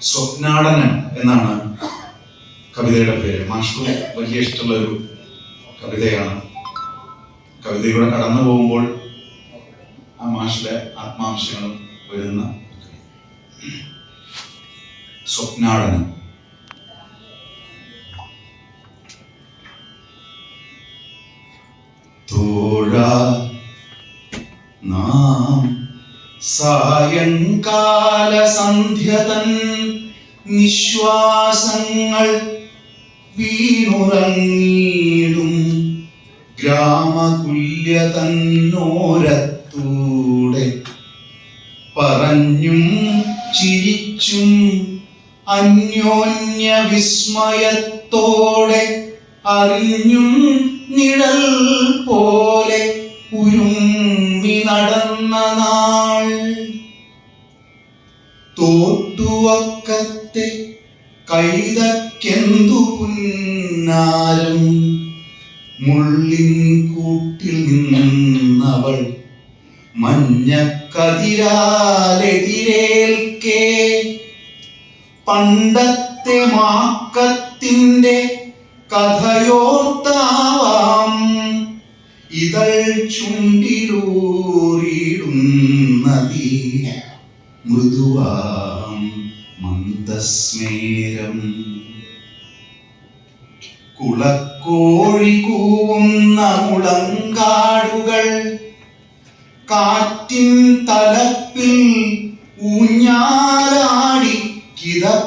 സ്വപ്നാടനം എന്നാണ് കവിതയുടെ പേര്. മാഷ്കും വലിയ ഇഷ്ടമുള്ള ഒരു കവിതയാണ്. കവിതയിലൂടെ കടന്നു പോകുമ്പോൾ ആ മാഷിലെ ആത്മാംശങ്ങളും വരുന്ന സ്വപ്നാടനം തോഴ നാം സായങ്കാല സന്ധ്യതൻ നിശ്വാസങ്ങൾ വീണുറങ്ങിയിടും. ഗ്രാമകുല്യ തന്നോരത്തൂടെ പറഞ്ഞും ചിരിച്ചും അന്യോന്യ വിസ്മയത്തോടെ അറിഞ്ഞും നിഴൽ പോലെ ഉരുമ്മി നടന്ന നാൾ. തോട്ടുവക്കത്തെ കൈതക്കെന്തു പുന്നാരം? മുള്ളിൻ കൂട്ടിൽ നിന്നവൾ മഞ്ഞക്കതിരാലെതിരേൽക്കേ. പണ്ടത്തെ മാക്കത്തിന്റെ കഥയോർത്താവാം. ഇതൾ ചുണ്ടിലൂറിയിടുന്നതി മൃദുവാം. മന്ദസ്മേരം കുളക്കോഴി കൂവുന്ന മുളങ്കാടുകൾ കാറ്റിൻ തലപ്പിൽ ഊഞ്ഞാലാടി കിതപ്പാലുയിർവാടി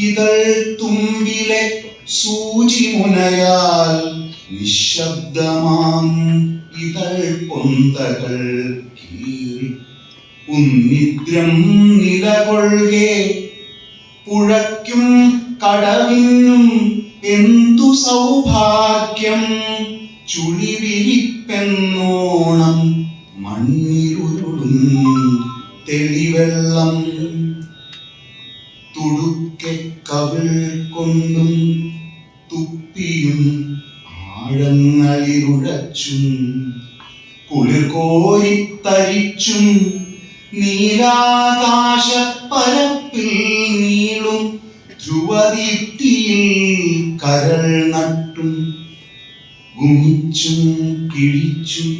ഇതൾ തുമ്പിലെ സൂചിമുനയാൽ നിശബ്ദമാം ഇതൾ പൊന്തകൾ. കീറി ഉന്നിദ്രം നിലകൊള്ളുകേ പുഴയ്ക്കും കടവിനും എന്തു സൗഭാഗ്യം? ചുളിവിരിപ്പെന്നോണം മണ്ണിരുളും തെളിവെള്ളം. തുടുക്കെ കവിൾ കൊണ്ടും തുപ്പിയും ആഴങ്ങളിലുഴച്ചും കുളിർ കോരിത്തരിച്ചും നീലാകാശ പരപ്പിൽ നീളും ധ്രുവദീപ്തിയിൽ കരൾ നട്ടും. ഗുമിച്ചും കിഴിച്ചും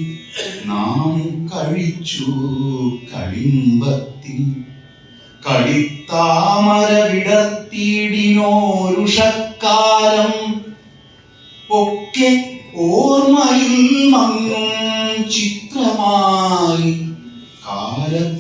നാം കഴിച്ചു കളിമ്പത്തിൻ കളിത്താമര വിടത്തിയിടിനോരുഷക്കാലം ഒക്കെ ഓർമ്മയിൽ മങ്ങും ചിത്രമായി കാലത്തിന്റെ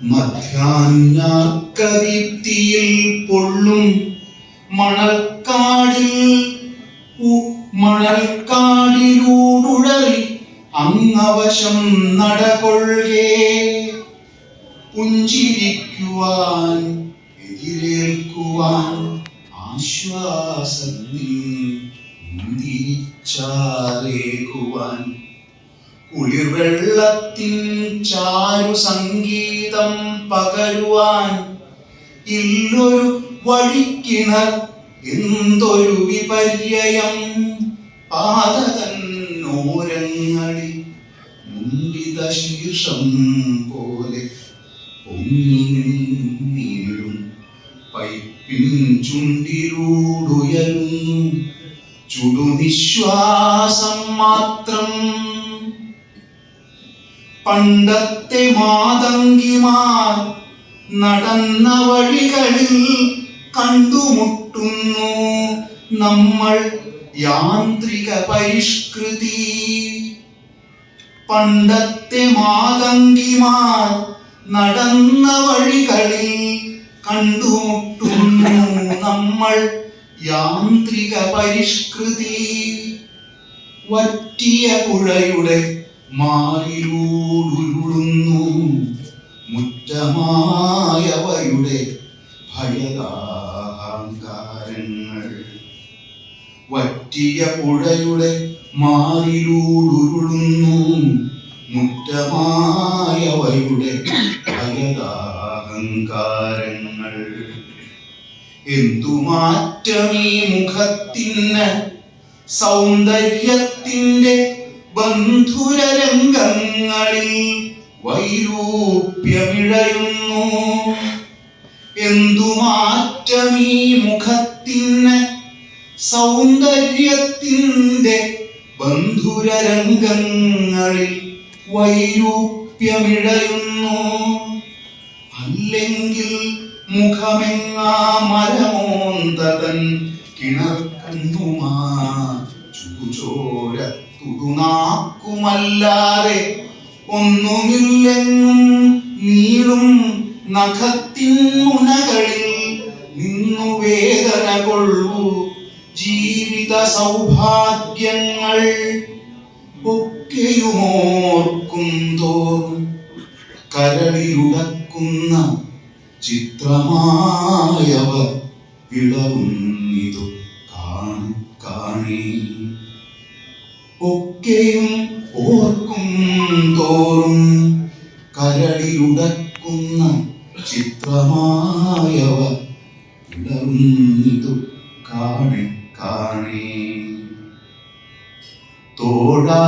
മധ്യാഹ്നക്കദീപ്തിയിൽ പൊള്ളും മണൽക്കാടിൽ മണൽക്കാടിലൂടുഴറി അങ്ങവശം നടകൊള്ളേ. പുഞ്ചിരിക്കുവാൻ എതിരേൽക്കുവാൻ ആശ്വാസത്തിൽ മുന്തിരിച്ചാലേക്കുവാൻ കുളിർവെള്ളത്തിൻ ചാരു സംഗീതം പകരുവാൻ ഇല്ലൊരു വഴിക്കിണർ എന്തൊരു വിപര്യം പാതതന്നോരങ്ങളിൽ മുണ്ടിത ശീർഷം പോലെ പൊങ്ങിനും പൈപ്പിൻ ചുണ്ടിലൂടുയരുന്നു. ചുടുനിശ്വാസം മാത്രം പണ്ടത്തെ മാതങ്കിമാർ നടന്ന വഴികളിൽ കണ്ടുമുട്ടുന്നു നമ്മൾ യാന്ത്രിക പരിഷ്കൃതി. പണ്ടത്തെ മാതങ്കിമാർ നടന്ന വഴികളിൽ കണ്ടുമുട്ടുന്നു നമ്മൾ യാന്ത്രിക പരിഷ്കൃതി. വറ്റിയ പുഴയുടെ മാറിലൂടുരുളുന്നു മുറ്റമായവയുടെ ഭയകാഹങ്കാരങ്ങൾ വറ്റിയ പുഴയുടെ മാറിലൂടുരുളുന്നു മുറ്റമായവയുടെ ഭയദാഹങ്കാരങ്ങൾ അഹങ്കാരങ്ങൾ എന്തുമാറ്റമീ മുഖത്തിന് സൗന്ദര്യത്തിന്റെ ബന്ധുരരംഗങ്ങളിൽ വൈരൂപ്യമിഴയുന്നു. എന്തുമാറ്റമീ മുഖത്തിന് സൗന്ദര്യത്തിന്റെ ബന്ധുരരംഗങ്ങളിൽ വൈരൂപ്യമിഴയുന്നു. അല്ലെങ്കിൽ മുഖമെങ്ങാ മരമോന്തതൻ കിണർക്കണ്ണുമാ ചുചോര തുതുനാക്കുമല്ലാതെ ഒന്നുമില്ലെന്നും നീളും നഖത്തിൻ മുനകളിൽ നിന്നു വേദന കൊള്ളൂ. ജീവിത സൗഭാഗ്യങ്ങൾ ഒക്കെയുമോർക്കും തോറും കരളിലുടക്കുന്ന ചിത്രമായവ വിളവുന്നിതു കാണി കാണി. ഒക്കെയും ഓർക്കും തോറും കരളിലുടക്കുന്ന ചിത്രമായവ ഇടർന്നു കാണെ കാണേ. തോടാ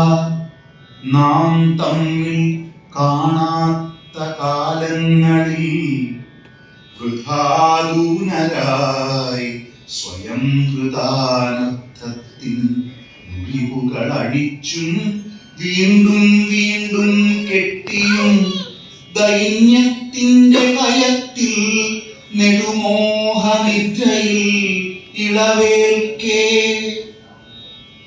നാം തമ്മിൽ കാണാത്ത കാലങ്ങളിൽ വൃഥാദൂനരായി സ്വയം കൃതാനർത്ഥത്തിൽ അഴിച്ചും വീണ്ടും വീണ്ടും കെട്ടിയും ദൈന്യത്തിന്റെ ഭയത്തിൽ നെടുമോഹനിദ്രയിൽ ഇളവേൽക്കേ.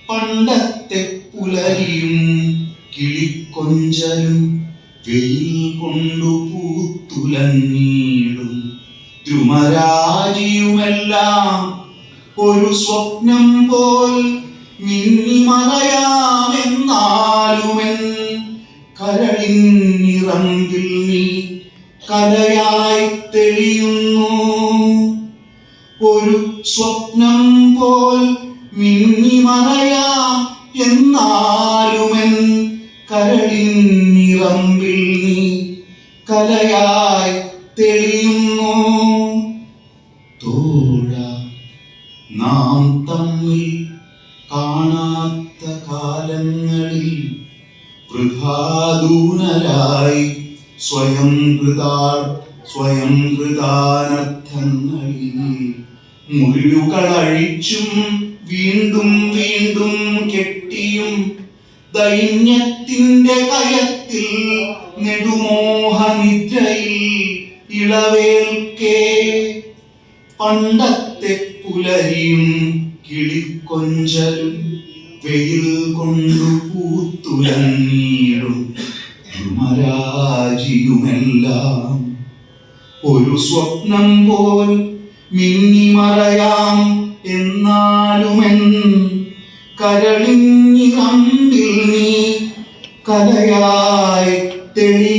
പണ്ടത്തെ പുലരിയും കിളിക്കൊഞ്ചലും വെയിൽ കൊണ്ടു പൂത്തുലഞ്ഞീടും. ദ്രുമരാജിയുമെല്ലാം ഒരു സ്വപ്നം പോൽ മിന്നിമറയാമെന്നാലുമെൻ നിറങ്കിൽ നീ കലയായി തെളിയുന്നു. ഒരു സ്വപ്നം പോൽ മിന്നിമറയാം എന്നാലുമെൻ കരളിൻ നിറമ്പിൽ നീ കലയായി തെളിയുന്നു. തോഴ നാം തമ്മിൽ വൃഥാദൂനരായി സ്വയം കൃതാർ സ്വയം കൃതാനർത്ഥങ്ങളിൽ മുഴുകളഴിച്ചും വീണ്ടും വീണ്ടും കെട്ടിയും ദൈന്യത്തിന്റെ കയത്തിൽ നെടുമോഹനിദ്രയിൽ ഇളവേൽക്കേ. പണ്ടത്തെ പുലരിയും കിളിക്കൊഞ്ചലും വെയിൽ കൊണ്ടു പൂത്തുലഞ്ഞീടും ധുമരാജിയുമെല്ലാം ഒരു സ്വപ്നം പോൽ മിന്നിമറയാം എന്നാലുമെൻ കണ്ടിൽ നീ കലയായി തെളി